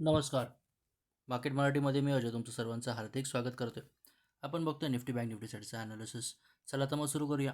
नमस्कार. मार्केट मराठीमध्ये मी अजय तुमचं सर्वांचं हार्दिक स्वागत करतो आपण बघतोय निफ्टी बँक निफ्टीसाठीचं ॲनालिसिस चला तर मग सुरू करूया.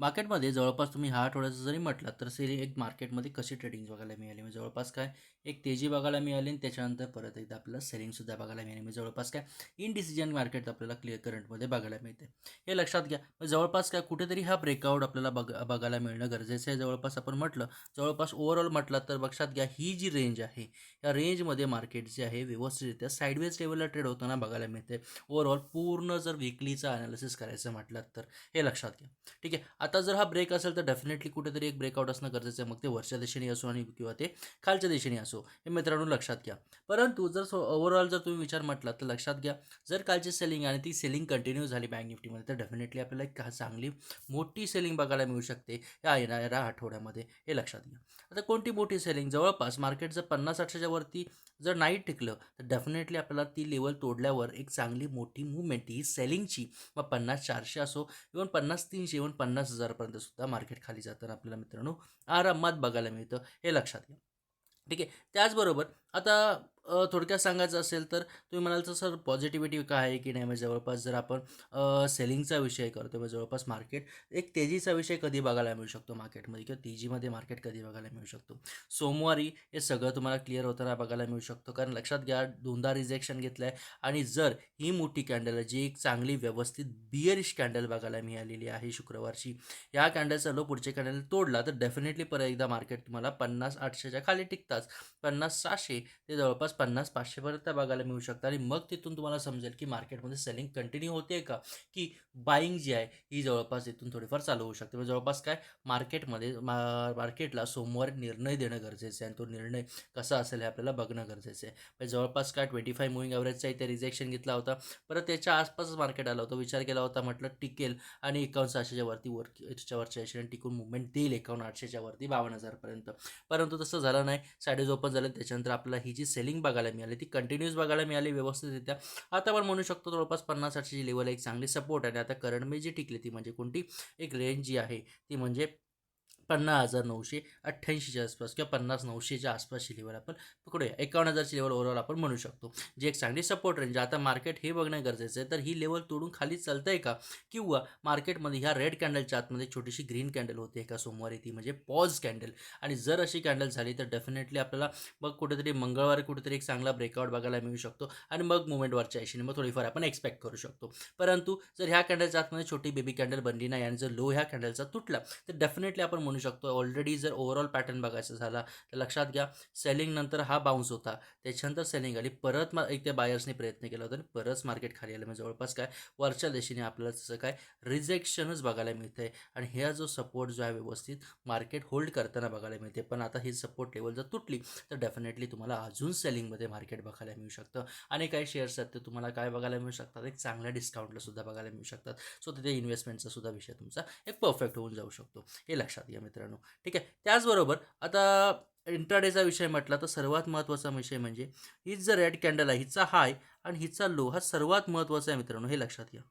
मार्केटमध्ये जवळपास तुम्ही हा आठवड्याचं जरी म्हटलं तर सेलिंग एक मार्केटमध्ये कशी ट्रेडिंग बघायला मिळाली? म्हणजे जवळपास काय? एक तेजी बघायला मिळाली आणि त्याच्यानंतर परत एकदा आपल्याला सेलिंगसुद्धा बघायला मिळाली. म्हणजे जवळपास काय? इनडिसिजन मार्केट आपल्याला क्लिअर करंटमध्ये बघायला मिळते. हे लक्षात घ्या. मग जवळपास काय? कुठेतरी हा ब्रेकआउट आपल्याला बघ बघायला मिळणं गरजेचं आहे. जवळपास आपण म्हटलं जवळपास ओव्हरऑल म्हटलं तर लक्षात घ्या ही जी रेंज आहे या रेंजमध्ये मार्केट जे आहे व्यवस्थितरित्या साईडवेज लेवलला ट्रेड होताना बघायला मिळते. ओव्हरऑल पूर्ण जर विकलीचा अनालिसिस करायचं म्हटलं तर हे लक्षात घ्या. ठीक आहे? आता जर हा ब्रेक असेल तर डेफिनेटली कुठेतरी एक ब्रेकआउट असणं गरजेचं आहे. मग ते वरच्या दिशेने असो आणि किंवा ते खालच्या दिशेने असो हे मित्रांनो लक्षात घ्या. परंतु जर ओव्हरऑल जर तुम्ही विचार म्हटला तर लक्षात घ्या जर कालची सेलिंग आणि ती सेलिंग कंटिन्यू झाली बँक निफ्टीमध्ये तर डेफिनेटली आपल्याला एक चांगली मोठी सेलिंग बघायला मिळू शकते या येणाऱ्या आठवड्यामध्ये. हे लक्षात घ्या. आता कोणती मोठी सेलिंग जवळपास मार्केट जर पन्नास आठशेच्या वरती जर नाही टिकलं तर डेफिनेटली आपल्याला ती लेवल तोडल्यावर एक चांगली मोठी मुवमेंट ही सेलिंगची मग पन्नास चारशे असो इवन पन्नास तीनशे इवन पन्नास हजारपर्यंत सुद्धा मार्केट खाली जाताना आपल्याला मित्रांनो आरामात बघायला मिळतं हे लक्षात घ्या. ठीक आहे? त्याचबरोबर आता थोडक्यात सांगायचं असेल तर तुम्ही म्हणाल तर सर पॉझिटिव्हिटी काय आहे की नाही? म्हणजे जवळपास जर आपण सेलिंगचा विषय करतो म्हणजे जवळपास मार्केट एक तेजीचा विषय कधी बघायला मिळू शकतो मार्केटमध्ये किंवा तेजीमध्ये मार्केट कधी बघायला मिळू शकतो? सोमवारी हे सगळं तुम्हाला क्लिअर होताना बघायला मिळू शकतो. कारण लक्षात घ्या दोनदा रिजेक्शन घेतलं आहे आणि जर ही मोठी कॅन्डल आहे जी एक चांगली व्यवस्थित बियरिश कॅन्डल बघायला मिळालेली आहे शुक्रवारची या कॅन्डलचा लो पुढचे कॅन्डल तोडला तर डेफिनेटली परत एकदा मार्केट तुम्हाला पन्नास आठशेच्या खाली टिकताच. पन्नास सहाशे ते जवळपास पन्नास पाचशेपर्यंत बघायला मिळू शकतं. आणि मग तिथून तुम्हाला समजेल की मार्केटमध्ये सेलिंग कंटिन्यू होते का? की बाईंग जी आहे ही जवळपास इथून थोडीफार चालू होऊ शकते. म्हणजे जवळपास काय? मार्केटमध्ये मा मार्केटला सोमवारी निर्णय देणं गरजेचं आहे. आणि तो निर्णय कसा असेल हे आपल्याला बघणं गरजेचं आहे. म्हणजे जवळपास काय? ट्वेंटी फाय मुव्हिंग ॲव्हरेजचा इथे रिजेक्शन घेतला होता. परत त्याच्या आसपासच मार्केट आला होता. विचार केला होता म्हटलं टिकेल आणि एकावन्न सहाशेच्या वरती वर याच्या वरच्या याच्याने टिकून मुवमेंट देईल एकावन्न आठशेच्या वरती बावन्न हजारपर्यंत परंतु तसं झालं नाही. साडेज ओपन झालं त्याच्यानंतर आपल्याला ही जी सेलिंग बघायला मिळाली. ती कंटिन्यूस बघायला मिळाली व्यवस्थितरित्या. आता आपण म्हणू शकतो जवळपास पन्नास आठशेची लेवल एक चांगली सपोर्ट आहे. आणि आता करंटमध्ये जी टिकली ती म्हणजे कोणती? एक रेंज जी आहे. ती म्हणजे पन्नास हजार नऊशे अठ्ठ्याऐंशीच्या आसपास किंवा पन्नास नऊशेच्या आसपासची लेवल आपण. पकडूया एकावन्न हजारची लेवल ओव्हरऑल आपण म्हणू शकतो. जे एक चांगली सपोर्ट रेंज आता मार्केट हे बघणं गरजेचं आहे. तर ही लेवल तोडून खाली चालतं आहे का? किंवा मार्केटमध्ये ह्या रेड कॅन्डलच्या आतमध्ये छोटीशी ग्रीन कॅन्डल होते एका सोमवारी. ती म्हणजे पॉज कॅन्डल आणि जर अशी कॅन्डल झाली तर डेफिनेटली आपल्याला मग कुठेतरी मंगळवारी कुठेतरी एक चांगला ब्रेकआउट बघायला मिळू शकतो. आणि मग मुवमेंटवरच्या ऐशीने मग थोडीफार आपण एक्सपेक्ट करू शकतो. परंतु जर ह्या कॅन्डलच्या आतमध्ये छोटी बेबी कॅन्डल बनली नाही आणि जर लो ह्या कॅन्डलचा तुटला तर डेफिनेटली आपण म्हणू शकतो. ऑलरेडी जर ओव्हरऑल पॅटर्न बघायचा झाला तर लक्षात घ्या सेलिंग नंतर हा बाउन्स होता. त्याच्यानंतर सेलिंग आली. परत मा एक त्या बायर्सने प्रयत्न केला होता आणि परत मार्केट खाली आलं. म्हणजे जवळपास काय वरच्या दिशेने आपल्याला तसं काय रिजेक्शनच बघायला मिळतं आहे आणि ह्या जो सपोर्ट जो आहे व्यवस्थित मार्केट होल्ड करताना बघायला मिळते पण आता ही सपोर्ट लेवल जर तुटली तर डेफिनेटली तुम्हाला अजून सेलिंगमध्ये मार्केट बघायला मिळू शकतं. आणि काही शेअर्स आहेत ते तुम्हाला काय बघायला मिळू शकतात? एक चांगल्या डिस्काउंटला सुद्धा बघायला मिळू शकतात. सो तिथे इन्व्हेस्टमेंटचा सुद्धा विषय तुमचा एक परफेक्ट होऊन जाऊ शकतो. हे लक्षात घ्या मित्रांनो. ठीक आहे? त्याचबरोबर आता इंट्राडेचा विषय म्हटला तर सर्वात महत्त्वाचा विषय म्हणजे हीच जर रेड कॅन्डल आहे हिचा हाय आणि हिचा लो हा सर्वात महत्त्वाचा आहे मित्रांनो हे लक्षात घ्या.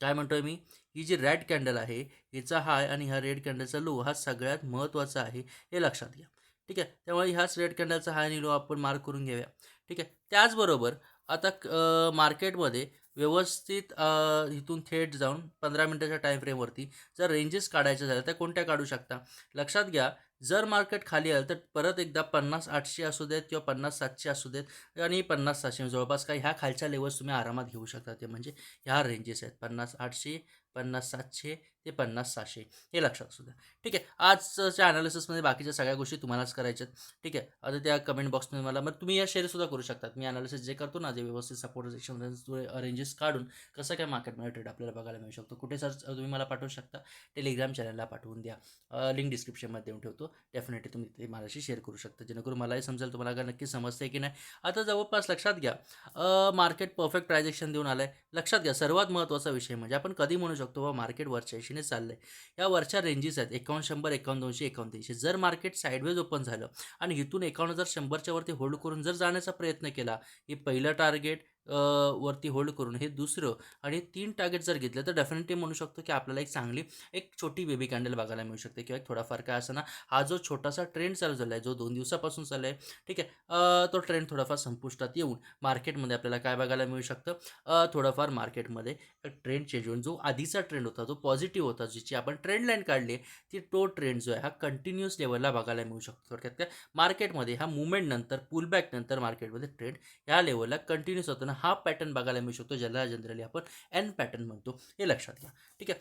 काय म्हणतोय मी? ही जी रेड कॅन्डल आहे हिचा हाय आणि ह्या रेड कॅन्डलचा लो हा सगळ्यात महत्त्वाचा आहे हे लक्षात घ्या. ठीक आहे? त्यामुळे ह्याच रेड कॅन्डलचा हाय आणि लो आपण मार्क करून घेऊया. ठीक आहे? त्याचबरोबर आता मार्केटमध्ये व्यवस्थित इथून थेट जाऊन पंधरा मिनटाच्या टाईम फ्रेमवरती जर रेंजेस काढायच्या झाल्या तर कोणत्या काढू शकता? लक्षात घ्या जर मार्केट खाली आलं तर परत एकदा पन्नास आठशे असू देत किंवा पन्नास सातशे असू देत आणि पन्नास सातशे जवळपास काही ह्या खालच्या लेवल्स तुम्ही आरामात घेऊ शकता. ते म्हणजे ह्या रेंजेस आहेत. पन्नास आठशे पन्नास सातशे ते पन्नास सहाशे हे लक्षात असू द्या. ठीक आहे आजच्या अनालिसिसमध्ये बाकीच्या सगळ्या गोष्टी तुम्हालाच करायच्या आहेत ठीक आहे आता त्या कमेंट बॉक्समध्ये मला मग तुम्ही या शेअरसुद्धा करू शकतात. मी अनालिसिस जे करतो ना जे व्यवस्थित सपोर्ट सेक्शन रेंजेस काढून कसं काय मार्केटमध्ये ट्रेड आपल्याला बघायला मिळू शकतो. कुठे सर तुम्ही मला पाठवू शकता टेलिग्राम चॅनलला पाठवून द्या. लिंक डिस्क्रिप्शनमध्ये देऊन ठेवतो. डेफिनेटली तुम्ही ते माझ्याशी शेअर करू शकता. जेणेकरून मलाही समजेल तुम्हाला का नक्की समजते की नाही. आता जवळपास लक्षात घ्या मार्केट परफेक्ट प्रायजेक्शन देऊन आलं आहे लक्षात घ्या सर्वात महत्त्वाचा विषय म्हणजे आपण कधी म्हणू शकतो व मार्केट वरच्या दिशेने चाललं आहे या वरच्या रेंजेस आहेत एकावन्न शंभर एकावन्न दोनशे एकावन्न तीनशे. जर मार्केट साईडवेज ओपन झालं आणि इथून एकावन्न हजार शंभरच्या वरती होल्ड करून जर जाण्याचा प्रयत्न केला हे पहिलं टार्गेट वरती होल्ड करून हे दुसरं आणि तीन टार्गेट जर घेतलं तर डेफिनेटली म्हणू शकतो की आपल्याला एक चांगली एक छोटी बेबी कॅन्डल बघायला मिळू शकते किंवा एक थोडाफार काय असं ना हा जो छोटासा ट्रेंड चालू झाला आहे जो दोन दिवसापासून चालू आहे ठीक आहे तो ट्रेंड थोडाफार संपुष्टात येऊन मार्केटमध्ये आपल्याला काय बघायला मिळू शकतं? थोडंफार थोडाफार मार्केटमध्ये ट्रेंड चेंज होऊन जो आधीचा ट्रेंड होता जो पॉझिटिव्ह होता जिची आपण ट्रेंड लाईन काढली आहे, ती तो ट्रेंड जो आहे हा कंटिन्युअस लेवलला बघायला मिळू शकतो. थोडक्यात काय? मार्केटमध्ये ह्या मुवमेंटनंतर पुलबॅकनंतर नंतर मार्केटमध्ये ट्रेंड ह्या लेवलला कंटिन्युअस होताना हा पॅटर्न बघायला मिळू शकतो ज्याला जनरली आपण एन पॅटर्न म्हणतो. हे लक्षात घ्या. ठीक आहे.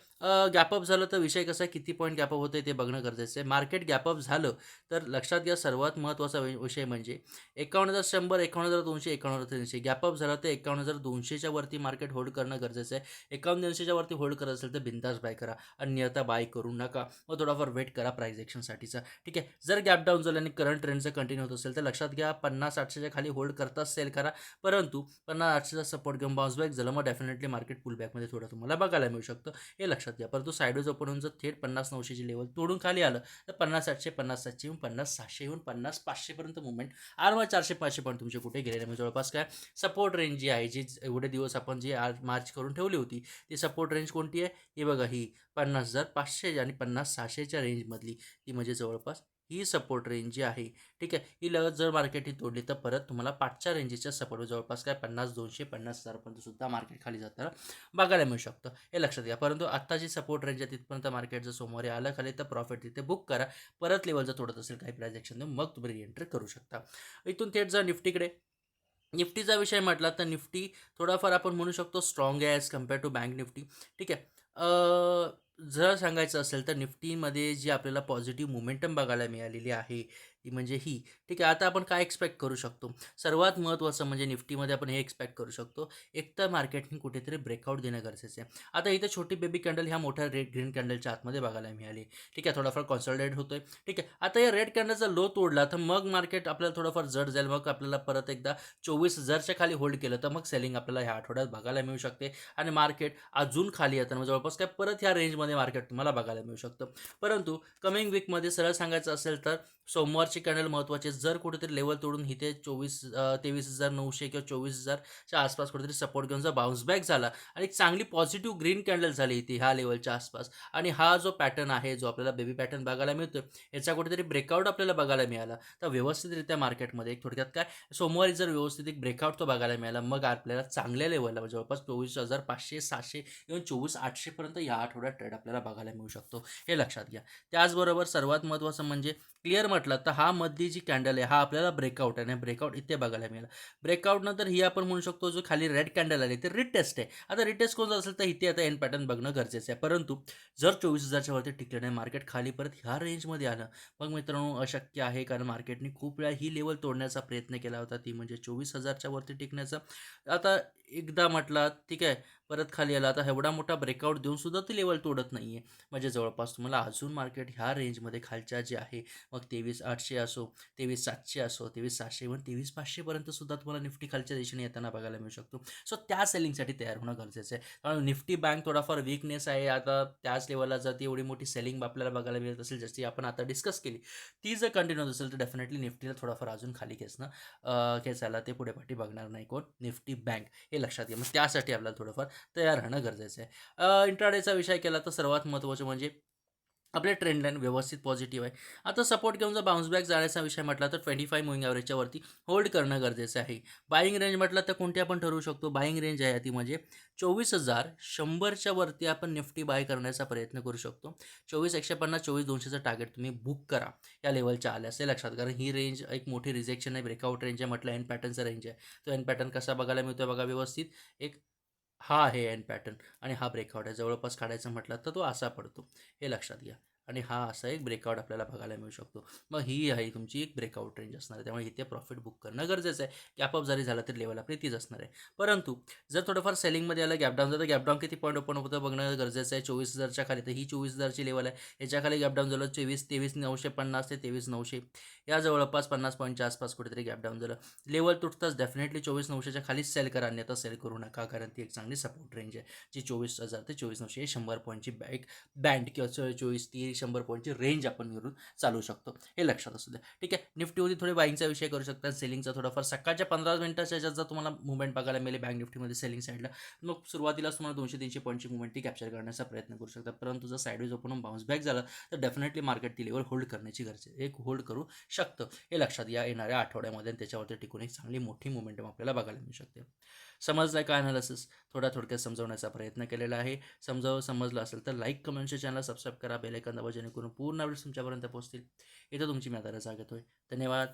गॅपअप झालं तर विषय कसा आहे? किती पॉईंट गॅपअप होतं ते बघणं गरजेचं आहे. मार्केट गॅपअप झालं तर लक्षात घ्या सर्वात महत्त्वाचा वि- विषय म्हणजे एकावन्न हजार शंभर एकावन्न हजार दोनशे एकावन्न हजार तीनशे. गॅपअप झालं तर एकावन्न हजार दोनशेच्या वरती मार्केट होल्ड करणं गरजेचं आहे. एकावन्न दोनशेच्या वरती होल्ड करत असेल तर बिंदास बाय करा. अन्यथा बाय करू नका. मग थोडाफार वेट करा प्राईज एक्शनसाठीचा ठीक आहे. जर गॅप डाऊन झालं आणि करंट ट्रेंडचं कंटिन्यू होत असेल तर लक्षात घ्या पन्नास आठशेच्या खाली होल्ड करताच सेल करा. परंतु पन्नास आठशेचा सपोर्ट घेऊन बाउन्स बॅक झालं मग डेफिनेटली मार्केट पुलबॅकमध्ये थोडं तुम्हाला बघायला मिळू शकतं. हे लक्षात घ्या. परंतु साईडवेज ओपन होऊन जर थेट पन्नास नऊशेची लेवल तोडून खाली आलं तर पन्नास आठशे पन्नास सातशे येऊन पन्नास सहाशे येऊन पन्नास पाचशेपर्यंत मुवमेंट आरामात चारशे पाचशे पण तुमचे कुठे गेले म्हणजे जवळपास काय सपोर्ट रेंज जी आहे जी एवढे दिवस आपण जी आज मार्च करून ठेवली होती ती सपोर्ट रेंज कोणती आहे? हे बघा ही पन्नास हजार पाचशे आणि पन्नास सहाशेच्या रेंजमधली ती म्हणजे जवळपास ही सपोर्ट रेंज जी आहे ठीक आहे? ही लगत जर मार्केट ही तोडली तर परत तुम्हाला पाचच्या रेंजेच्या सपोर्ट जवळपास काय पन्नास दोनशे पन्नास हजारपर्यंत सुद्धा मार्केट खाली जाताना बघायला मिळू शकतं. हे लक्षात घ्या. परंतु आत्ता जी सपोर्ट रेंज आहे तिथपर्यंत मार्केट जर सोमवारी आलं खाली तर प्रॉफिट तिथे बुक करा. परत लेवल जर तोडत असेल काही प्रायझॅक्शन देऊन मग तुम्ही रिएंटर करू शकता. इथून थेट जर निफ्टीकडे. निफ्टीचा विषय म्हटला तर निफ्टी थोडाफार आपण म्हणू शकतो स्ट्रॉंग आहे as compare to bank Nifty ठीक आहे? जर सांगायचं असेल तर निफ्टीमध्ये जी आपल्याला पॉझिटिव्ह मोमेंटम बघायला मिळालेली आहे ती म्हणजे ही. ठीक आहे आता आपण काय एक्सपेक्ट करू शकतो? सर्वात महत्त्वाचं म्हणजे निफ्टीमध्ये आपण हे एक्सपेक्ट करू शकतो. एकतर मार्केटने कुठेतरी ब्रेकआउट देणं गरजेचं आहे. आता इथे छोटी बेबी कॅन्डल ह्या मोठ्या रेड ग्रीन कॅन्डलच्या आतमध्ये बघायला मिळाली. ठीक आहे थोडाफार कॉन्सल्टेट होतोय. ठीक आहे आता या रेड कॅन्डलचा लो तोडला तर मग मार्केट आपल्याला थोडंफार जड जाईल. मग आपल्याला परत एकदा चोवीस हजारच्या खाली होल्ड केलं तर मग सेलिंग आपल्याला ह्या आठवड्यात बघायला मिळू शकते. आणि मार्केट अजून खाली येताना जवळपास काय परत ह्या रेंजमध्ये मार्केट तुम्हाला बघायला मिळू शकतं. परंतु कमिंग वीकमध्ये सरळ सांगायचं असेल तर सोमवारची कॅन्डल महत्त्वाचे जर कुठेतरी लेवल तोडून इथे चोवीस तेवीस हजार नऊशे किंवा चोवीस हजारच्या आसपास कुठेतरी सपोर्ट घेऊन जर बाउन्स बॅक झाला आणि एक चांगली पॉझिटिव्ह ग्रीन कॅन्डल झाली इथे ह्या लेवलच्या आसपास. आणि हा जो पॅटर्न आहे जो आपल्याला बेबी पॅटर्न बघायला मिळतो याचा कुठेतरी ब्रेकआउट आपल्याला बघायला मिळाला. तर व्यवस्थितरित्या मार्केटमध्ये एक थोडक्यात काय सोमवारी जर व्यवस्थित एक ब्रेकआउट तो बघायला मिळाला मग आपल्याला चांगल्या लेवलला जवळपास चोवीस हजार पाचशे सातशे किंवा चोवीस आठशेपर्यंत या आठवड्यात ट्रेड आपल्याला बघायला मिळू शकतो. हे लक्षात घ्या. त्याचबरोबर सर्वात महत्त्वाचं म्हणजे क्लिअर म्हटलं तर हा मधली जी कॅन्डल आहे हा आपल्याला ब्रेकआउट आहे आणि ब्रेकआउट इथे बघायला मिळाला. ब्रेकआउट नंतर ही आपण म्हणू शकतो जो खाली रेड कॅन्डल आली ते रिटेस्ट आहे. आता रिटेस्ट कोणतं असेल तर इथे आता एन पॅटर्न बघणं गरजेचं आहे. परंतु जर चोवीस हजारच्या वरती टिकलं नाही मार्केट खाली परत ह्या रेंजमध्ये आलं मग मित्रांनो अशक्य आहे कारण मार्केटने खूप वेळा ही लेवल तोडण्याचा प्रयत्न केला होता ती म्हणजे चोवीस हजारच्या वरती टिकण्याचा. आता एकदा म्हटला ठीक आहे परत खाली आला आता एवढा मोठा ब्रेकआउट देऊन सुद्धा ती लेवल तोडत नाही आहे म्हणजे जवळपास तुम्हाला अजून मार्केट ह्या रेंजमध्ये खालच्या जे आहे मग तेवीस आठशे असो तेवीस सातशे असो तेवीस सातशे इव्हन तेवीस पाचशेपर्यंत सुद्धा तुम्हाला निफ्टी खालच्या दिशेने येताना बघायला मिळू शकतो. सो त्या सेलिंगसाठी तयार होणं गरजेचं आहे. कारण निफ्टी बँक थोडाफार वीकनेस आहे. आता त्याच लेवलला जर ती एवढी मोठी सेलिंग आपल्याला बघायला मिळत असेल जशी आपण आता डिस्कस केली ती जर कंटिन्यू होत असेल तर डेफिनेटली निफ्टीला थोडाफार अजून खाली खेचणं खेचायला ते पुढे पाठी बघणार नाही कोण. निफ्टी बँक हे लक्षात घ्या. मग त्यासाठी आपल्याला थोडंफार तयार राहणं गरजेचं आहे. इंट्राडेचा विषय केला तर सर्वात महत्त्वाचं म्हणजे आपले ट्रेंड लाईन व्यवस्थित पॉझिटिव्ह आहे. आता सपोर्ट घेऊन जर बाउन्स बॅक जाण्याचा विषय म्हटला तर ट्वेंटी फाय मुविंग ॲव्हरेजच्या वरती होल्ड करणं गरजेचं आहे. बाईंग रेंज म्हटलं तर कोणती आपण ठरवू शकतो? बाईंग रेंज आहे ती म्हणजे चोवीस हजार शंभरच्या वरती आपण निफ्टी बाय करण्याचा प्रयत्न करू शकतो. चोवीस एकशे पन्नास चोवीस दोनशेचं टार्गेट तुम्ही बुक करा. या लेवलच्या आल्यास हे लक्षात. कारण ही रेंज एक मोठी रिजेक्शन आहे. ब्रेकआउट रेंज आहे म्हटलं. एन पॅटर्नचा रेंज आहे. तो एन पॅटर्न कसा बघायला मिळतो बघा व्यवस्थित. एक हा आहे एन पॅटर्न आणि हा ब्रेकआउट आहे. जवळपास काढायचं म्हटलं तर तो असा पडतो. हे लक्षात घ्या. आणि हा असा एक ब्रेकआउट आपल्याला बघायला मिळू शकतो. मग ही आहे तुमची एक ब्रेकआउट रेंज असणार आहे. त्यामुळे इथे प्रॉफिट बुक करणं गरजेचं आहे. गॅपअप जरी झाला तरी लेवल आपली तीच असणार आहे. परंतु जर थोडंफार सेलिंगमध्ये आलं गॅपडाऊन तर गॅपडाऊन किती पॉईंट ओपन होतं बघणं गरजेचं आहे. चोवीस हजारच्या खाली तर ही चोवीस हजारची लेवल आहे. याच्याखाली गॅपडाऊन झालं चोवीस तेवीस नऊशे पन्नास ते तेवीस नऊशे. या जवळपास पन्नास पॉईंटच्या आसपास कुठेतरी गॅपडाऊन झालं. लेवल तुटताच डेफिनेटली चोवीस नऊशेच्या खालीच सेल करा अन्यथा सेल करू नका. कारण ती एक चांगली सपोर्ट रेंज आहे. जी चोवीस हजार ते चोवीस नऊशे शंभर पॉईंटची बॅक बँड किंवा चो- चोवीस तीस शंभर पॉईंटची रेंज आपण घेऊन चालू शकतो. हे लक्षात असू द्या. ठीक आहे? निफ्टीमध्ये थोडे बाईंगचा विषय करू शकता. सेलिंगचा थोडाफार. सकाळच्या पंधरा मिनिटाच्या याच्यात जर तुम्हाला मुवमेंट बघायला मिळेल बँक निफ्टीमध्ये सेलिंग साईडला मग सुरुवातीलाच तुम्हाला दोनशे तीनशे पॉईंटची मुवमेंट ती कॅप्चर करण्याचा प्रयत्न करू शकता. परंतु जर साईडवेज ओपन बाउन्स बॅक झाला तर डेफिनेटली मार्केट ती लेवल होल्ड करण्याची गरज आहे. एक होल्ड करू शकतं. हे लक्षात या येणाऱ्या आठवड्यामध्ये आणि त्याच्यावरती टिकून एक चांगली मोठी मुवमेंट आपल्याला बघायला मिळू शकते. समजलं का अनालिसिस थोडा थोडक्यात समजवण्याचा प्रयत्न केलेला आहे. समजावं समजलं असेल तर लाईक कमेंटच्या चॅनल सबस्क्राईब करा. बेलायकन दाबा जेणेकरून पूर्ण वेळेस तुमच्यापर्यंत पोहोचतील. इथं तुमची मी आता रजा होय. धन्यवाद.